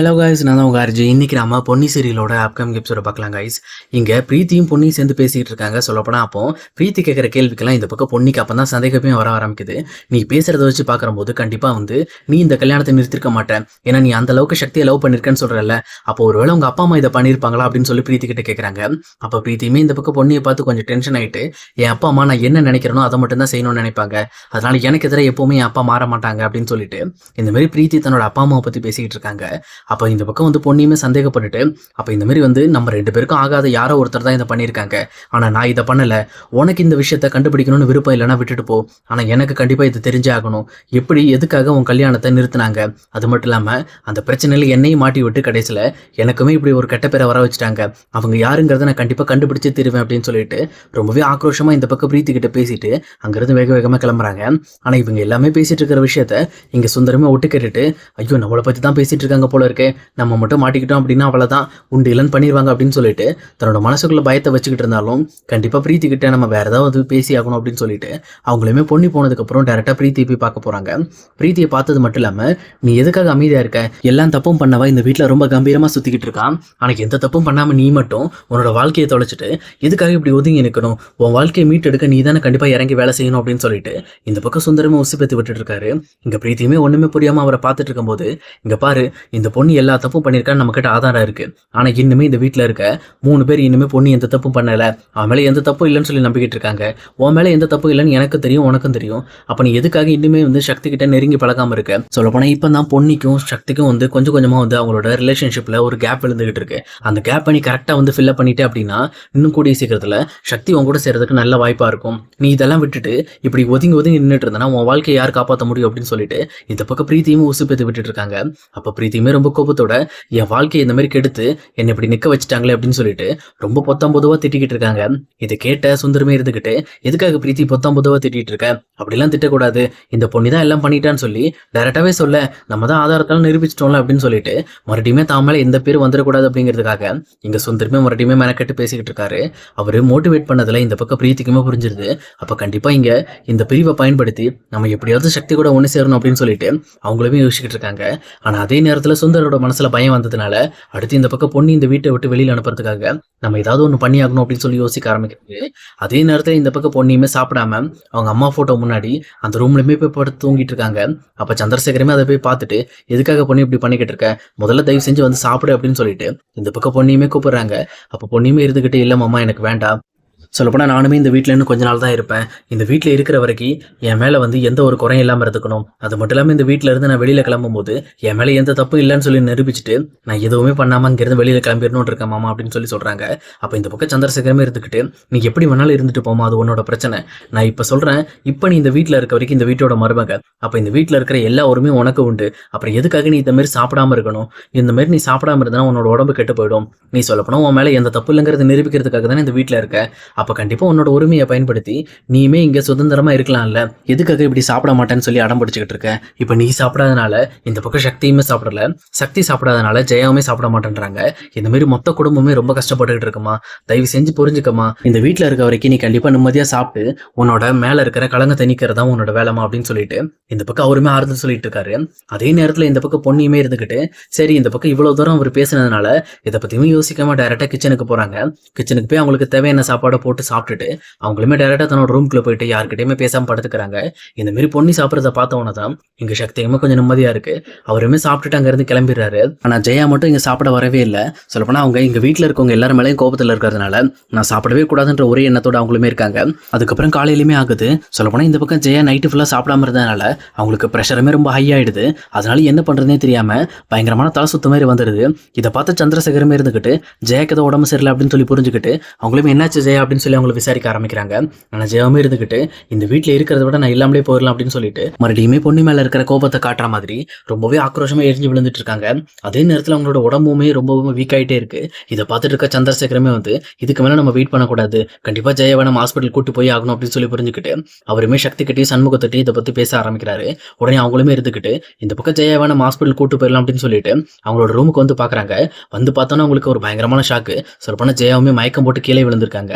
Hello guys நான் தான் உங்கள் அர்ஜி இன்றைக்கி நம்ம பொன்னி சீரியலோட அப்கமிங் எபிசோட பார்க்கலாம் காய்ஸ் இங்கே பிரீத்தியும் பொன்னியும் சேர்ந்து பேசிகிட்டு இருக்காங்க. சொல்லப்போனால் அப்போ பிரீத்தி கேட்குற கேள்விக்கெல்லாம் இந்த பக்கம் பொன்னிக்கு அப்போ தான் சந்தேகமே வர ஆரம்பிக்குது. நீ பேசுகிறத வச்சு பார்க்கும்போது கண்டிப்பாக வந்து நீ இந்த கல்யாணத்தை நிறுத்திருக்க மாட்டேன். ஏன்னா நீ அந்த அளவுக்கு சக்தியை லவ் பண்ணிருக்கேன்னு சொல்கிறல்ல அப்போ ஒருவேளை உங்கள் அப்பா அம்மா இதை பண்ணியிருப்பாங்களா அப்படின்னு சொல்லி பிரீத்தி கிட்ட கேட்குறாங்க அப்போ பிரீத்தியுமே இந்த பக்கம் பொன்னியை பார்த்து கொஞ்சம் டென்ஷன் ஆயிட்டு என் அப்பா அம்மா நான் என்ன நினைக்கிறேனோ அதை மட்டும் தான் செய்யணும்னு நினைப்பாங்க. அதனால் எனக்கு எதிராக எப்போவுமே என் அப்பா மாற மாட்டாங்க அப்படின்னு சொல்லிட்டு இந்த மாதிரி பிரீத்தி தன்னோட அப்பா அம்மாவை பற்றி பேசிக்கிட்டு இருக்காங்க. அப்போ இந்த பக்கம் வந்து பொண்ணையுமே சந்தேகப்பட்டுட்டு அப்போ இந்த மாதிரி வந்து நம்ம ரெண்டு பேருக்கும் ஆகாத யாரோ ஒருத்தர் தான் இதை பண்ணியிருக்காங்க. ஆனால் நான் இதை பண்ணலை. உனக்கு இந்த விஷயத்த கண்டுபிடிக்கணும்னு விருப்பம் இல்லைன்னா விட்டுட்டு போ. ஆனால் எனக்கு கண்டிப்பாக இது தெரிஞ்சே ஆகணும் எப்படி எதுக்காக உன் கல்யாணத்தை நிறுத்தினாங்க? அது மட்டும் இல்லாமல் அந்த பிரச்சனையில் என்னையும் மாட்டி விட்டு கடைசியில் எனக்குமே இப்படி ஒரு கெட்ட பேரை வர வச்சுட்டாங்க. அவங்க யாருங்கிறத நான் கண்டிப்பாக கண்டுபிடிச்சு தருவேன் அப்படின்னு சொல்லிட்டு ரொம்பவே ஆக்ரோஷமாக இந்த பக்கம் பிரீத்தி கிட்ட பேசிட்டு அங்கேருந்து வேக வேகமாக கிளம்புறாங்க. ஆனால் இவங்க எல்லாமே பேசிட்டு இருக்கிற விஷயத்த இங்கே சுந்தரமே ஒட்டு கேட்டுட்டு ஐயோ நம்மளை பற்றி தான் பேசிட்டு இருக்காங்க போல இருக்கே நம்ம மட்டும் மாட்டிக்கிட்டோம் அப்படின்னா அவ்வளோதான் உண்டு இல்லைன்னு பண்ணிடுவாங்க அப்படின்னு சொல்லிட்டு தன்னோட மனசுக்குள்ள பயத்தை வச்சுக்கிட்டு இருந்தாலும் கண்டிப்பாக பிரீத்திக்கிட்ட நம்ம வேறு ஏதாவது பேசி ஆகணும் அப்படின்னு சொல்லிட்டு அவங்களுமே பொண்ணி போனதுக்கப்புறம் டேரெக்டாக பிரீத்தி போய் பார்க்க போகிறாங்க பிரீத்தியை பார்த்தது மட்டும் இல்லாமல் நீ எதுக்காக அமைதியாக இருக்க? எல்லாம் தப்பும் பண்ணவா? இந்த வீட்டில் ரொம்ப கம்பீரமாக சுற்றிக்கிட்டு இருக்கான் ஆனால் எந்த தப்பும் பண்ணாமல் நீ மட்டும் உன்னோட வாழ்க்கையை தொலைச்சிட்டு எதுக்காக இப்படி ஒதுங்கி நிற்கணும் உன் வாழ்க்கையை மீட்டெடுக்க நீ தானே கண்டிப்பாக இறங்கி வேலை செய்யணும் அப்படின்னு சொல்லிட்டு இந்த பக்கம் சுந்தரமே உசுப்பேத்தி விட்டுட்டு இருக்காரு. இங்கே பிரீத்தியுமே ஒன்றுமே புரியாமல் அவரை பார்த்துட்டு இருக்கும்போது இங்கே பாரு இந்த பொண்ணு எல்லா தப்பும் பண்ணியிருக்கான்னு நம்ம கிட்ட ஆதாரம் இருக்கு. ஆனால் இன்னுமே இந்த வீட்டில் இருக்க மூணு பேர் இன்னுமே பொண்ணு எந்த தப்பும் பண்ணல. அவன் மேலே எந்த தப்பும் இல்லைன்னு சொல்லி நம்பிக்கிட்டு இருக்காங்க. உன் மேலே எந்த தப்பும் இல்லைன்னு எனக்கு தெரியும் உனக்கும் தெரியும். அப்போ நீ எதுக்காக இன்னுமே வந்து சக்தி கிட்ட நெருங்கி பழகாம இருக்க? சொல்லப்போனால் இப்போ தான் பொன்னிக்கும் சக்திக்கும் வந்து கொஞ்சம் கொஞ்சமாக வந்து அவங்களோட ரிலேஷன்ஷிப்பில் ஒரு கேப் விழுந்துகிட்டு இருக்கு. அந்த கேப் நீ கரெக்டாக வந்து ஃபில்அப் பண்ணிட்டே அப்படின்னா இன்னும் கூடிய சீக்கிரத்தில் சக்தி உன் கூட சேர்றதுக்கு நல்ல வாய்ப்பாக இருக்கும். நீ இதெல்லாம் விட்டுட்டு இப்படி ஒதுங்கி ஒதுங்கி நின்றுட்டு இருந்தனா உன் வாழ்க்கையை யார் காப்பாற்ற முடியும் அப்படின்னு சொல்லிட்டு இந்த பக்கம் பிரீத்தியும் உசுப்பேத்து விட்டுட்டு இருக்காங்க. அப்போ பிரீத்தியுமே ரொம்ப கோபத்தோட என் வாழ்க்கையை இந்த மாதிரி கெடுத்து என்னை இப்படி நிற்க வச்சுட்டாங்களே அப்படின்னு சொல்லிட்டு ரொம்ப பொத்தாம் பொதுவாக திட்டிக்கிட்டு இருக்காங்க. இதை கேட்ட சுந்தரமே இருந்துக்கிட்டு எதுக்காக பிரீத்தி பொத்தாம் பொதுவாக திட்டிகிட்டு இருக்க? அப்படிலாம் திட்டக்கூடாது. இந்த பொண்ணு தான் எல்லாம் பண்ணிட்டான்னு சொல்லி டேரெக்டாகவே சொல்ல நம்ம தான் ஆதாரத்தால் நிரூபிச்சிட்டோம்ல அப்படின்னு சொல்லிட்டு மறுபடியுமே தாமல மேலே எந்த பேர் வந்துடக்கூடாது அப்படிங்கிறதுக்காக இங்க சுந்தரமே மறுபடியுமே மெனக்கெட்டு பேசிக்கிட்டு இருக்காரு. அவர் மோட்டிவேட் பண்ணதுல இந்த பக்கம் பிரீத்திக்குமே புரிஞ்சிருது. அப்போ கண்டிப்பாக இங்க இந்த பிரிவை பயன்படுத்தி நம்ம எப்படியாவது சக்தி கூட ஒன்று சேரணும் அப்படின்னு சொல்லிட்டு அவங்களுமே யோசிச்சுக்கிட்டு இருக்காங்க. ஆனால் அதே நேரத்தில் சுந்தரோட மனசுல பயம் வந்ததுனால அடுத்து இந்த பக்கம் பொண்ணு இந்த வீட்டை விட்டு வெளியில் அனுப்புறதுக்காக நம்ம ஏதாவது ஒன்று பண்ணி ஆகணும் அப்படின்னு சொல்லி யோசிக்க ஆரம்பிக்கிறது அதே நேரத்தில் இந்த பக்கம் பொண்ணையுமே சாப்பிடாம அவங்க அம்மா ஃபோட்டோ முன்னாடி அந்த ரூம்லையுமே போய் படுத்து தூங்கிட்டு இருக்காங்க. அப்போ சந்திரசேகரமே அதை போய் பார்த்துட்டு எதுக்காக பொண்ணு இப்படி பண்ணிக்கிட்டு இருக்க? முதல்ல தயவு செஞ்சு வந்து சாப்பிடு அப்படின்னு சொல்லிட்டு இந்த பக்கம் பொண்ணையுமே கூப்பிடுறாங்க. அப்போ பொண்ணையுமே இருந்துக்கிட்டு இல்லை மாமா எனக்கு வேண்டாம். சொல்லப்போனால் நானுமே இந்த வீட்டில் இன்னும் கொஞ்ச நாள் தான் இருப்பேன். இந்த வீட்டில் இருக்கிற வரைக்கும் என் மேலே வந்து எந்த ஒரு குறையும் இல்லாமல் இருந்துக்கணும். அது மட்டும் இல்லாமல் இந்த வீட்டில் இருந்து நான் வெளியில் கிளம்பும்போது என் மேலே எந்த தப்பு இல்லைன்னு சொல்லி நிரூபிச்சுட்டு நான் எதுவுமே பண்ணாமல் இங்கேருந்து வெளியில் கிளம்பிடணும்னு இருக்கேன் மாமா அப்படின்னு சொல்லி சொல்கிறாங்க அப்போ இந்த பக்கம் சந்திரசேகரமே இருந்துக்கிட்டு நீ எப்படி வேணாலும் இருந்துட்டு போமா அது உன்னோட பிரச்சனை. நான் இப்போ சொல்கிறேன் இப்போ நீ இந்த வீட்டில் இருக்க வரைக்கும் இந்த வீட்டோட மருமக. அப்போ இந்த வீட்டில் இருக்கிற எல்லா உரிமையும் உனக்கு உண்டு. அப்புறம் எதுக்காக நீ இந்த மாதிரி சாப்பிடாம இருக்கணும்? இந்த மாதிரி நீ சாப்பிடாம இருந்தால் உன்னோட உடம்பு கெட்டு போயிடும். நீ சொல்லப்போனால் உன் மேலே எந்த தப்பு இல்லைங்கிறத நிரூபிக்கிறதுக்காக தானே இந்த வீட்டில் இருக்க. அப்போ கண்டிப்பாக உன்னோட உரிமையை பயன்படுத்தி நீயுமே இங்கே சுதந்திரமாக இருக்கலாம்ல. எதுக்காக இப்படி சாப்பிட மாட்டேன்னு சொல்லி அடம் பிடிச்சிக்கிட்டு இருக்க? இப்போ நீ சாப்பிடாதனால இந்த பக்கம் சக்தியுமே சாப்பிடல. சக்தி சாப்பிடாதனால ஜெயாவுமே சாப்பிட மாட்டேன்றாங்க. இந்த மாதிரி மொத்த குடும்பமே ரொம்ப கஷ்டப்பட்டுக்கிட்டு இருக்குமா? தயவு செஞ்சு புரிஞ்சுக்கமா இந்த வீட்டில் இருக்க வரைக்கும் நீ கண்டிப்பாக நிம்மதியாக சாப்பிட்டு உன்னோட மேலே இருக்கிற கலங்கத்தை தணிக்கிறதா உன்னோட வேலைமா அப்படின்னு சொல்லிட்டு இந்த பக்கம் அவருமே ஆறுதல் சொல்லிட்டு இருக்காரு. அதே நேரத்தில் இந்த பக்கம் பொண்ணியுமே இருந்துக்கிட்டு சரி இந்த பக்கம் இவ்வளோ தூரம் அவர் பேசுனதுனால இதை பற்றியுமே யோசிக்காம டைரெக்டாக கிச்சனுக்கு போகிறாங்க கிச்சனுக்கு போய் அவங்களுக்கு தேவையான சாப்பாடை போட்டு சாப்பிட்டுட்டு அவங்களுமே டைரெக்டாக தன்னோட ரூம்குள்ளே போயிட்டு யார்கிட்டயுமே பேசாமல் படுத்துக்கிறாங்க. இந்த மாதிரி பொண்ணி சாப்பிட்றத பார்த்தவொன்னே தான் இங்கே சக்தியுமே கொஞ்சம் நிம்மதியாக இருக்கு. அவருமே சாப்பிட்டுட்டு அங்கேருந்து கிளம்பிடுறாரு. ஆனால் ஜெயா மட்டும் இங்கே சாப்பிட வரவே இல்லை. சொல்லப்போனால் அவங்க எங்கள் வீட்டில் இருக்கவங்க எல்லாரும் மேலேயும் கோபத்தில் இருக்கிறதுனால நான் சாப்பிடவே கூடாதுன்ற ஒரே எண்ணத்தோட அவங்களுமே இருக்காங்க. அதுக்கப்புறம் காலையிலுமே ஆகுது. சொல்லப்போனால் இந்த பக்கம் ஜெயா நைட்டு ஃபுல்லாக சாப்பிடாம இருந்ததுனால அவங்களுக்கு ப்ரெஷருமே ரொம்ப ஹை ஆயிடுது. அதனால என்ன பண்ணுறதுனே தெரியாமல் பயங்கரமான தலை சுத்த மாதிரி வந்துடுது. இதை பார்த்து சந்திரசேகரமே இருந்துக்கிட்டு ஜெயாக்கு ஏதோ உடம்பு சரியில்லை அப்படின்னு சொல்லி புரிஞ்சுக்கிட்டு அவங்களுமே என்னாச்சு ஜெயா அப்படின்னு சொல்லி அவங்களை விசாரிக்க ஆரம்பிக்கிறாங்க. ஆனால் ஜெயமே இருந்துக்கிட்டு இந்த வீட்டில் இருக்கிறத விட நான் இல்லாமலே போயிடலாம் அப்படின்னு சொல்லிட்டு மறுபடியுமே பொண்ணு மேலே இருக்கிற கோபத்தை காட்டுற மாதிரி ரொம்பவே ஆக்ரோஷமாக எரிஞ்சு விழுந்துட்டு இருக்காங்க அதே நேரத்தில் அவங்களோட உடம்புமே ரொம்பவுமே வீக் ஆகிட்டே இருக்கு. இதை பார்த்துட்டு இருக்க சந்திரசேகரமே வந்து இதுக்கு மேலே நம்ம வெயிட் பண்ணக்கூடாது. கண்டிப்பாக ஜெயவை நம்ம ஹாஸ்பிட்டல் கூட்டு போய் ஆகணும் அப்படின்னு சொல்லி புரிஞ்சுக்கிட்டு அவருமே சக்தி கட்டி சண்முகத்தட்டி இதை பற்றி பேச ஆரம்பிக்கிறாரு. உடனே அவங்களுமே இருந்துக்கிட்டு இந்த பக்கம் ஜெயவை நம்ம ஹாஸ்பிட்டல் கூட்டு போயிடலாம் அப்படின்னு சொல்லிட்டு அவங்களோட ரூமுக்கு வந்து பார்க்குறாங்க. வந்து பார்த்தோன்னா அவங்களுக்கு ஒரு பயங்கரமான ஷாக்கு சொல்லப்போனால் ஜெயாவுமே மயக்கம் போட்டு கீழே விழுந்திருக்காங்க.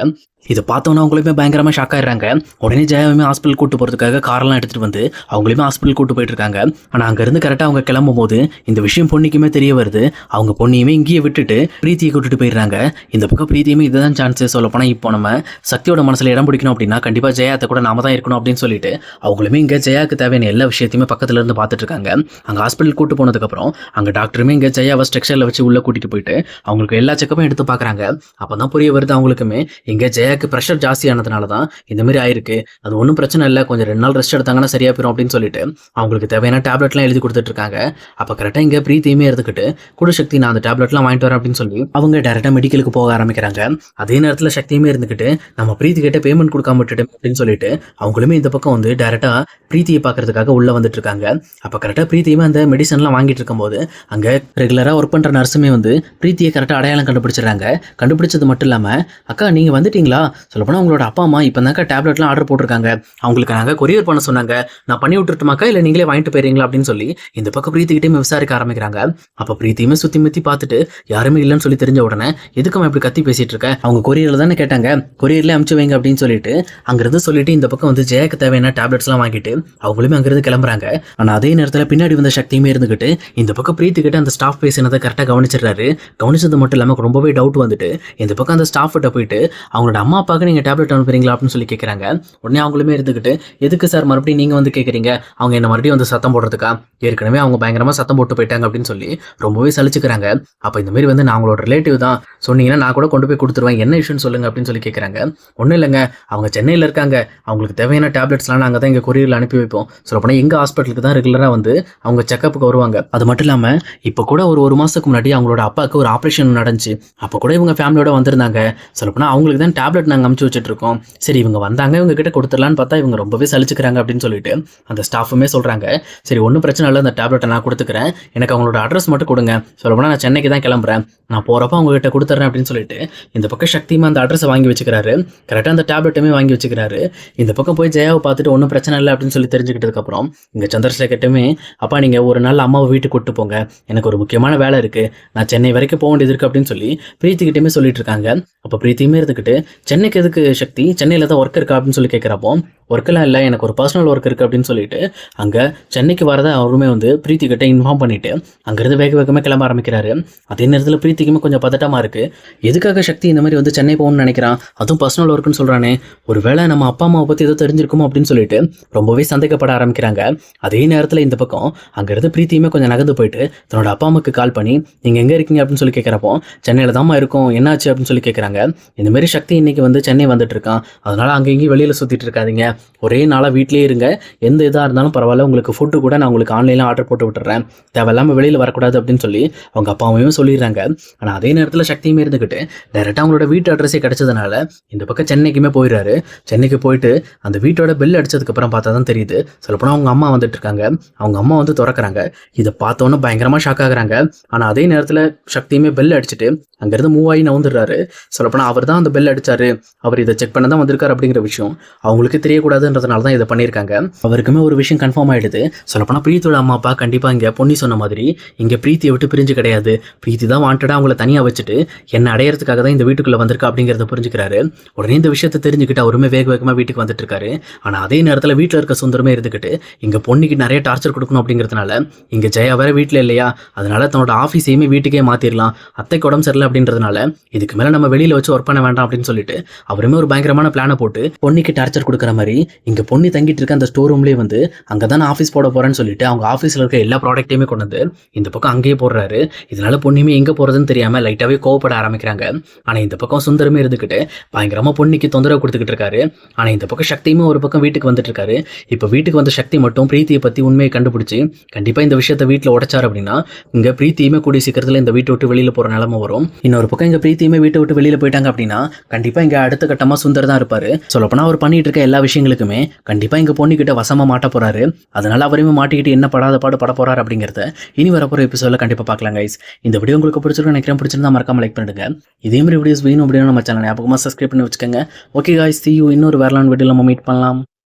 இதை பார்த்தோன்னா அவங்களுமே பயங்கரமாக ஷாக் ஆயிடுறாங்க. உடனே ஜெயாவுமே ஹாஸ்பிட்டல் கூட்டு போகிறதுக்காக காரெல்லாம் எடுத்துகிட்டு வந்து அவங்களுமே ஹாஸ்பிட்டல் கூட்டு போயிட்டு இருக்காங்க. ஆனால் அங்கேருந்து கரெக்டாக அவங்க கிளம்பும் போது இந்த விஷயம் பொண்ணிக்குமே தெரிய வருது. அவங்க பொண்ணையுமே இங்கேயே விட்டுட்டு பிரீத்தியை கூட்டிட்டு போயிடுறாங்க. இந்த பக்கம் பிரீத்தியுமே இதுதான் சான்ஸ் சொல்ல போனால் இப்போ நம்ம சக்தியோட மனசில் இடம் பிடிக்கணும் அப்படின்னா கண்டிப்பாக ஜெயாத்தை கூட நாம தான் இருக்கணும் அப்படின்னு சொல்லிட்டு அவங்களுமே இங்கே ஜெயாவுக்கு தேவையான எல்லா விஷயத்தையுமே பக்கத்துல இருந்து பார்த்துட்டு இருக்காங்க. அங்கே ஹாஸ்பிட்டல் கூட்டு போனதுக்கப்புறம் அங்கே டாக்டருமே இங்கே ஜெயாவை ஸ்ட்ரக்சரில் வச்சு உள்ளே கூட்டிகிட்டு போயிட்டு அவங்களுக்கு எல்லா செக்கப்பும் எடுத்து பார்க்குறாங்க. அப்போ தான் புரிய வருது அவங்களுக்குமே இங்கே ஜெயா ஜெயாக்கு ப்ரெஷர் ஜாஸ்தியானதுனால தான் இந்த மாதிரி ஆயிருக்கு. அது ஒன்றும் பிரச்சனை இல்லை. கொஞ்சம் ரெண்டு நாள் ரெஸ்ட் எடுத்தாங்கன்னா சரியா போயிடும் அப்படின்னு சொல்லிட்டு அவங்களுக்கு தேவையான டேப்லெட்லாம் எழுதி கொடுத்துட்டு இருக்காங்க. அப்போ கரெக்டாக இங்கே பிரீத்தியுமே எடுத்துக்கிட்டு கூட சக்தி நான் அந்த டேப்லெட்லாம் வாங்கிட்டு வரேன் அப்படின்னு சொல்லி அவங்க டேரெக்டாக மெடிக்கலுக்கு போக ஆரம்பிக்கிறாங்க. அதே நேரத்தில் சக்தியுமே இருந்துக்கிட்டு நம்ம பிரீத்தி கிட்ட பேமெண்ட் கொடுக்காம விட்டுட்டு அப்படின்னு சொல்லிட்டு அவங்களுமே இந்த பக்கம் வந்து டேரெக்டாக பிரீத்தியை பார்க்கறதுக்காக உள்ளே வந்துட்டு இருக்காங்க. அப்போ கரெக்டாக பிரீத்தியுமே அந்த மெடிசன்லாம் வாங்கிட்டு இருக்கும்போது அங்கே ரெகுலராக ஒர்க் பண்ணுற நர்ஸுமே வந்து பிரீத்தியை கரெக்டாக அடையாளம் கண்டுபிடிச்சிடுறாங்க. கண்டுபிடிச்சது மட்டும் இல்லாமல் அக்கா நீங்கள் வந்துட்டீங்களா? சொல்லப்போனால் உங்களோட அப்பா அம்மா இப்போ தான்க்கா டேப்லெட்லாம் ஆர்டர் போட்டிருக்காங்க. அவங்களுக்கு நாங்கள் கொரியர் பண்ண சொன்னாங்க. நான் பண்ணி விட்டுட்டுமாக்கா? இல்லை நீங்களே வாங்கிட்டு போயிருங்களா அப்படின்னு சொல்லி இந்த பக்கம் பிரீத்திக்கிட்டே விசாரிக்க ஆரம்பிக்கிறாங்க. அப்போ பிரீத்தியுமே சுற்றி முத்தி பார்த்துட்டு யாருமே இல்லைன்னு சொல்லி தெரிஞ்ச உடனே எதுக்கு அவன் இப்படி கத்தி பேசிட்டு இருக்கேன் அவங்க கொரியரில் தானே கேட்டாங்க. கொரியரில் அமுச்சு வைங்க அப்படின்னு சொல்லிட்டு அங்கிருந்து சொல்லிட்டு இந்த பக்கம் வந்து ஜெயக்கு தேவையான டேப்லெட்ஸ்லாம் வாங்கிட்டு அவங்களுமே அங்கிருந்து கிளம்புறாங்க. ஆனால் அதே நேரத்தில் பின்னாடி வந்த சக்தியுமே இருந்துகிட்டு இந்த பக்கம் பிரீத்தி கிட்ட அந்த ஸ்டாஃப் பேசினதை கரெக்டாக கவனிச்சிடுறாரு. கவனிச்சது மட்டும் இல்லாமல் ரொம்பவே டவுட் வந்துட்டு இந்த பக்கம் அந்த ஸ்டாஃப் கிட்ட போயிட்டு அவங்களோட அம்மா அப்பாவுக்கு நீங்கள் டேப்லெட் அனுப்புறீங்களா அப்படின்னு சொல்லி கேட்குறாங்க உடனே அவங்களுமே இருந்துக்கிட்டு எதுக்கு சார் மறுபடியும் நீங்கள் வந்து கேட்குறீங்க அவங்க என்ன மறுபடியும் வந்து சத்தம் போடுறதுக்கா? ஏற்கனவே அவங்க பயங்கரமாக சத்தம் போட்டு போயிட்டாங்க அப்படின்னு சொல்லி ரொம்பவே சலிச்சுக்கிறாங்க. அப்போ இந்த மாதிரி வந்து நான் அவங்களோட ரிலேட்டிவ் தான். சொன்னீங்கன்னா நான் கூட கொண்டு போய் கொடுத்துருவேன். என்ன இஷ்யூன்னு சொல்லுங்க அப்படின்னு சொல்லி கேட்குறாங்க ஒன்றும் இல்லைங்க. அவங்க சென்னையில் இருக்காங்க. அவங்களுக்கு தேவையான டேப்லெட்ஸ்லாம் நாங்கள் தான் இங்கே கொரியரில் அனுப்பி வைப்போம். சொல்லப்போனால் எங்கள் ஹாஸ்பிட்டலுக்கு தான் ரெகுலராக வந்து அவங்க செக்கப்புக்கு வருவாங்க. அது மட்டும் இல்லாமல் இப்போ கூட ஒரு ஒரு மாதத்துக்கு முன்னாடி அவங்களோட அப்பாவுக்கு ஒரு ஆப்ரேஷன் நடந்துச்சு. அப்போ கூட இவங்க ஃபேமிலியோட வந்திருந்தாங்க. சொல்லப்போனால் அவங்களுக்கு தான் டேப்லெட் டேப்லெட் நாங்கள் அமுச்சு வச்சுட்டு இருக்கோம் சரி இவங்க வந்தாங்க இவங்க கிட்ட கொடுத்துடலான்னு பார்த்தா இவங்க ரொம்பவே சலிச்சுக்கிறாங்க அப்படின்னு சொல்லிட்டு அந்த ஸ்டாஃபுமே சொல்கிறாங்க சரி ஒன்றும் பிரச்சனை இல்லை அந்த டேப்லெட்டை நான் கொடுத்துக்கிறேன். எனக்கு அவங்களோட அட்ரஸ் மட்டும் கொடுங்க. சொல்லப்போனால் நான் சென்னைக்கு தான் கிளம்புறேன். நான் போகிறப்ப அவங்ககிட்ட கொடுத்துட்றேன் அப்படின்னு சொல்லிட்டு இந்த பக்கம் சக்திமா அந்த அட்ரஸை வாங்கி வச்சுக்கிறாரு. கரெக்டாக அந்த டேப்லெட்டுமே வாங்கி வச்சுக்கிறாரு. இந்த பக்கம் போய் ஜெயாவை பார்த்துட்டு ஒன்றும் பிரச்சனை இல்லை அப்படின்னு சொல்லி தெரிஞ்சுக்கிட்டதுக்கப்புறம் இங்கே சந்திரசேகர்ட்டுமே அப்பா நீங்கள் ஒரு நாள் அம்மாவை வீட்டுக்கு கூட்டு போங்க. எனக்கு ஒரு முக்கியமான வேலை இருக்குது நான் சென்னை வரைக்கும் போக வேண்டியது இருக்குது அப்படின்னு சொல்லி பிரீத்திக்கிட்டேயுமே சொல்லிட்டு இருக்காங்க. அப்போ பிரீத்தியுமே இருந்துக்கிட்டு சென்னைக்கு எதுக்கு சக்தி? சென்னையில் தான் ஒர்க் இருக்கா அப்படின்னு சொல்லி கேட்குறப்போ ஒர்க்கெல்லாம் இல்லை எனக்கு ஒரு பர்சனல் ஒர்க் இருக்குது அப்படின்னு சொல்லிட்டு அங்கே சென்னைக்கு வரதை அவருமே வந்து பிரீத்தி கிட்ட இன்ஃபார்ம் பண்ணிவிட்டு அங்கேருந்து வேக வேகமாக கிளம்ப ஆரம்பிக்கிறாரு. அதே நேரத்தில் பிரீத்திக்குமே கொஞ்சம் பதட்டமாக இருக்குது எதுக்காக சக்தி இந்த மாதிரி வந்து சென்னை போகணும்னு நினைக்கிறான்? அதுவும் பர்சனல் ஒர்க்குன்னு சொல்கிறானே ஒரு வேளை நம்ம அப்பா அம்மாவை பற்றி ஏதோ தெரிஞ்சிருக்குமோ அப்படின்னு சொல்லிட்டு ரொம்பவே சந்தேகப்பட ஆரம்பிக்கிறாங்க. அதே நேரத்தில் இந்த பக்கம் அங்கேருந்து பிரீத்தியுமே கொஞ்சம் நகர்ந்து போயிட்டு தன்னோட அப்பா அம்மாவுக்கு கால் பண்ணி நீங்கள் எங்கே இருக்கீங்க? அப்படின்னு சொல்லி கேட்குறப்போ சென்னையில் தாம்மா இருக்கும். என்னாச்சு? அப்படின்னு சொல்லி கேட்குறாங்க இந்தமாரி சக்தி இன்னைக்கு வந்து சென்னை வந்துட்டு இருக்கான். அதனால் அங்கே இங்கேயும் வெளியில் சுற்றிட்டு இருக்காதீங்க. ஒரே நாளாக வீட்லேயே இருங்க. எந்த இதாக இருந்தாலும் பரவாயில்ல. உங்களுக்கு ஃபுட்டு கூட நான் உங்களுக்கு ஆன்லைனில் ஆர்டர் போட்டு விட்டுறேன். தேவையில்லாமல் வெளியில் வரக்கூடாது அப்படின்னு சொல்லி அவங்க அப்பா அம்மாவும் சொல்லிடுறாங்க. ஆனால் அதே நேரத்தில் சக்தியுமே இருந்துக்கிட்டு டேரெக்டாக அவங்களோட வீட்டு அட்ரஸே கிடச்சதுனால இந்த பக்கம் சென்னைக்குமே போயிடுறாரு. சென்னைக்கு போயிட்டு அந்த வீட்டோட பெல் அடிச்சதுக்கப்புறம் பார்த்தா தான் தெரியுது. சொல்லப்போனால் அவங்க அம்மா வந்துட்டு இருக்காங்க. அவங்க அம்மா வந்து திறக்கறாங்க. இதை பார்த்தோன்னே பயங்கரமாக ஷாக் ஆகுறாங்க. ஆனால் அதே நேரத்தில் சக்தியுமே பெல் அடிச்சுட்டு அங்கேருந்து மூவ் ஆகி நவுந்துடுறாரு. சொல்லப்போனால் அவர் தான் அந்த பெல் அடித்தார் அவர் இதை செக் பண்ண தான் வந்திருக்காரு அப்படிங்கிற விஷயம் அவங்களுக்கு தெரியக்கூடாதுன்றதுனால தான் இதை பண்ணியிருக்காங்க. அவருக்குமே ஒரு விஷயம் கன்ஃபார்ம் ஆயிடுது. சொல்லப்போனால் பிரீத்தோட அம்மா அப்பா கண்டிப்பாக இங்கே பொன்னி சொன்ன மாதிரி இங்கே பிரீத்தியை விட்டு பிரிஞ்சு கிடையாது. பிரீத்தி தான் வாண்டடாக அவங்கள தனியாக வச்சுட்டு என்ன அடையறதுக்காக தான் இந்த வீட்டுக்குள்ளே வந்திருக்கா அப்படிங்கிறத புரிஞ்சுக்கிறாரு. உடனே இந்த விஷயத்தை தெரிஞ்சுக்கிட்டு அவருமே வேக வேகமாக வீட்டுக்கு வந்துட்டு இருக்காரு ஆனால் அதே நேரத்தில் வீட்டில் இருக்க சுந்தரமே இருந்துக்கிட்டு இங்கே பொண்ணுக்கு நிறைய டார்ச்சர் கொடுக்கணும் அப்படிங்கிறதுனால இங்கே ஜெயா வேற வீட்டில் இல்லையா? அதனால தன்னோட ஆஃபீஸையுமே வீட்டுக்கே மாற்றிடலாம் அத்தைக்கு உடம்பு சரியில்லை அப்படின்றதுனால இதுக்கு மேலே நம்ம வெளியில் வச்சு ஒர்க் பண்ண வேண்டாம் அப்படின்னு சொல்லிட்டு அவருமே ஒரு பயங்கரமான பிளானை போட்டு பொண்ணுக்கு டார்ச்சர் கொடுக்குற மாதிரி இங்கே பொண்ணு தங்கிட்டு இருக்க அந்த ஸ்டோர் ரூம்லேயே வந்து அங்கே தான் ஆஃபீஸ் போட போகிறேன்னு சொல்லிட்டு அவங்க ஆஃபீஸில் இருக்க எல்லா ப்ராடக்ட்டையுமே கொண்டு வந்து இந்த பக்கம் அங்கேயே போடுறாரு. இதனால பொண்ணுமே எங்கே போகிறதுன்னு தெரியாமல் லைட்டாகவே கோவப்பட ஆரம்பிக்கிறாங்க. ஆனால் இந்த பக்கம் சுந்தரமே இருந்துக்கிட்டு பயங்கரமாக பொண்ணுக்கு தொந்தரவு கொடுத்துக்கிட்டு இருக்காரு. ஆனால் இந்த பக்கம் சக்தியுமே ஒரு பக்கம் வீட்டுக்கு வந்துட்டு இருக்காரு. இப்போ வீட்டுக்கு வந்த சக்தி மட்டும் பிரீத்தியை பற்றி உண்மையை கண்டுபிடிச்சி கண்டிப்பாக இந்த விஷயத்தை வீட்டில் உடைச்சார் அப்படின்னா இங்கே பிரீத்தியுமே கூடிய சீக்கிரத்தில் இந்த வீட்டை விட்டு வெளியில் போகிற நிலமை வரும். இன்னொரு பக்கம் இங்கே பிரீத்தியுமே வீட்டை விட்டு வெளியில் போயிட்டாங்க அப்படின்னா கண்டிப்பாக இங்கே அடுத்த கட்டமாக சுந்தர் தான் இருப்பார். சொல்லப்போனால் அவர் பண்ணிட்டு இருக்க எல்லா விஷயங்களுக்குமே கண்டிப்பாக எங்கள் பொண்ணுக்கிட்ட வசமாக மாட்ட போகிறாரு அதனால அவரையுமே மாட்டிக்கிட்டு என்ன படாத பாடு பட போகிறார் அப்படிங்கிறத இனி வரப்போகிற எபிசோடில் கண்டிப்பாக பார்க்கலாம் கைஸ் இந்த வீடியோ உங்களுக்கு பிடிச்சிருக்கு நினைக்கிறேன். பிடிச்சிருந்தா மறக்காம லைக் பண்ணிடுங்க இதே மாதிரி வீடியோஸ் வேணும் அப்படின்னு நம்ம சேனல் ஞாபகமாக சப்ஸ்கிரைப் பண்ணி வச்சுக்கோங்க. ஓகே காய்ஸ் சி யூ இன்னொரு வேறலான் வீடியோ நம்ம மீட் பண்ணலாம்.